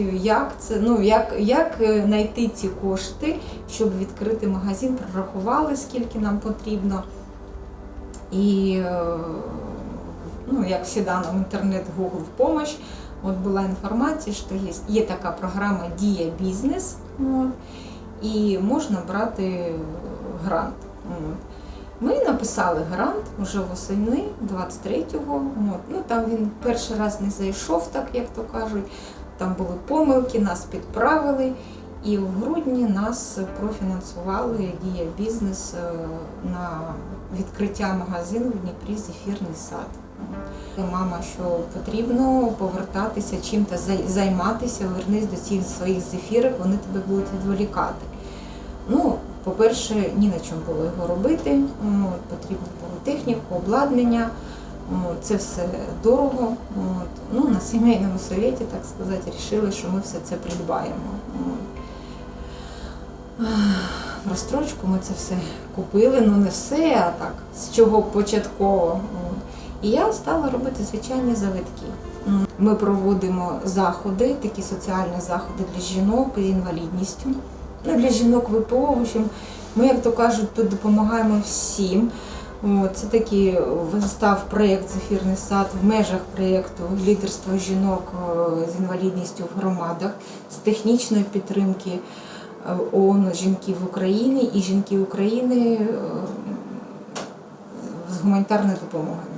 як це, ну як, як е, знайти ці кошти, щоб відкрити магазин, прорахували, скільки нам потрібно. І е, ну, як завжди нам інтернет Google в помощь. От була інформація, що є, є така програма Дія бізнес, і можна брати грант. Ми написали грант вже восени 23-го. Ну, там він перший раз не зайшов, так як то кажуть. Там були помилки, нас підправили. І в грудні нас профінансували Дія бізнес е, на відкриття магазину в Дніпрі Зефірний сад. Мама, що потрібно повертатися чим-то зай- займатися, вернись до цих своїх зефірок, вони тебе будуть відволікати. Ну, по-перше, ні на чому було його робити. От, потрібно було техніку, обладнання. От, це все дорого. Ну, на сімейному совєті, так сказати, вирішили, що ми все це придбаємо. От. В розстрочку ми це все купили, ну не все, а так, з чого початково. І я стала робити звичайні завитки. Ми проводимо заходи, такі соціальні заходи для жінок з інвалідністю. Ну, для жінок ВПО, в общем, ми, як то кажуть, тут допомагаємо всім. От, Це такий став проєкт Зефірний сад в межах проєкту лідерство жінок е, з інвалідністю в громадах з технічної підтримки е, ООН жінки в Україні і жінки України е, з гуманітарної допомоги.